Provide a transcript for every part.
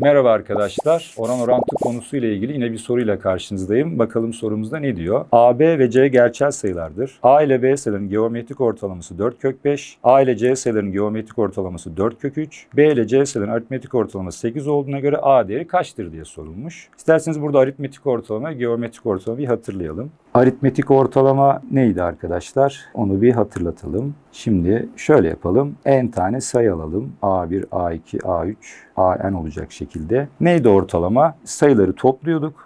Merhaba arkadaşlar. Oran orantı konusuyla ilgili yine bir soruyla karşınızdayım. Bakalım sorumuzda ne diyor? A, B ve C gerçel sayılardır. A ile B sayılarının geometrik ortalaması 4 kök 5. A ile C sayılarının geometrik ortalaması 4 kök 3. B ile C sayılarının aritmetik ortalaması 8 olduğuna göre A değeri kaçtır diye sorulmuş. İsterseniz burada aritmetik ortalama, geometrik ortalama bir hatırlayalım. Aritmetik ortalama neydi arkadaşlar? Onu bir hatırlatalım. Şimdi şöyle yapalım. N tane sayı alalım. A1, A2, A3, AN olacak şekilde. Neydi ortalama? Sayıları topluyorduk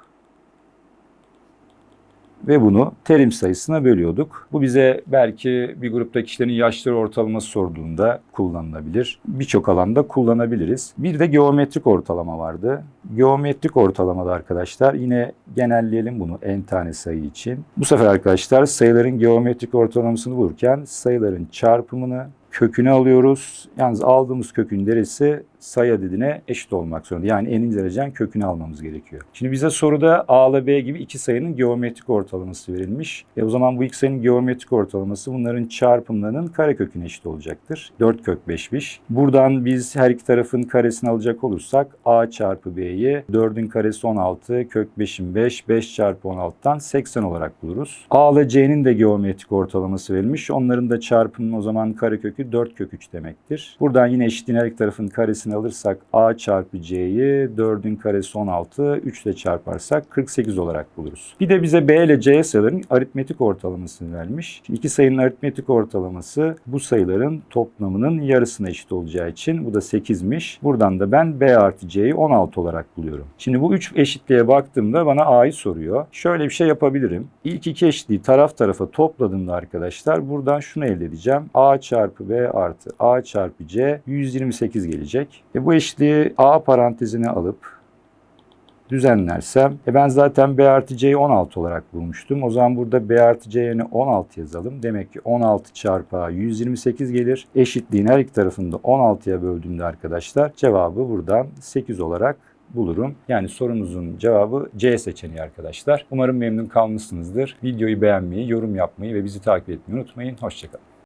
ve bunu terim sayısına bölüyorduk. Bu bize belki bir grupta kişilerin yaşları ortalaması sorduğunda kullanılabilir. Birçok alanda kullanabiliriz. Bir de geometrik ortalama vardı. Geometrik ortalamada arkadaşlar yine genelleyelim bunu n tane sayı için. Bu sefer arkadaşlar sayıların geometrik ortalamasını bulurken sayıların çarpımını kökünü alıyoruz. Yalnız aldığımız kökün derisi sayı adedine eşit olmak zorunda. Yani n'in derecen kökünü almamız gerekiyor. Şimdi bize soruda a ile b gibi iki sayının geometrik ortalaması verilmiş. E o zaman bu iki sayının geometrik ortalaması bunların çarpımlarının kareköküne eşit olacaktır. 4 kök 5'miş. Buradan biz her iki tarafın karesini alacak olursak a çarpı b'yi 4'ün karesi 16, kök 5'in 5, 5 çarpı 16'dan 80 olarak buluruz. a ile c'nin de geometrik ortalaması verilmiş. Onların da çarpımının o zaman karekökü 4 kök 3 demektir. Buradan yine eşitliğin her iki tarafın karesini alırsak a çarpı c'yi 4'ün karesi 16, 3 ile çarparsak 48 olarak buluruz. Bir de bize b ile c sayıların aritmetik ortalamasını vermiş. Şimdi iki sayının aritmetik ortalaması bu sayıların toplamının yarısına eşit olacağı için bu da 8'miş. Buradan da ben b artı c'yi 16 olarak buluyorum. Şimdi bu üç eşitliğe baktığımda bana a'yı soruyor. Şöyle bir şey yapabilirim. İlk iki eşitliği taraf tarafa topladığımda arkadaşlar buradan şunu elde edeceğim. a çarpı b artı a çarpı c 128 gelecek. E bu eşitliği a parantezine alıp düzenlersem e ben zaten b artı c'yi 16 olarak bulmuştum. O zaman burada b artı c yerine 16 yazalım. Demek ki 16 çarpı a 128 gelir. Eşitliğin her iki tarafını da 16'ya böldüğümde arkadaşlar cevabı buradan 8 olarak bulurum. Yani sorumuzun cevabı C seçeneği arkadaşlar. Umarım memnun kalmışsınızdır. Videoyu beğenmeyi, yorum yapmayı ve bizi takip etmeyi unutmayın. Hoşçakalın.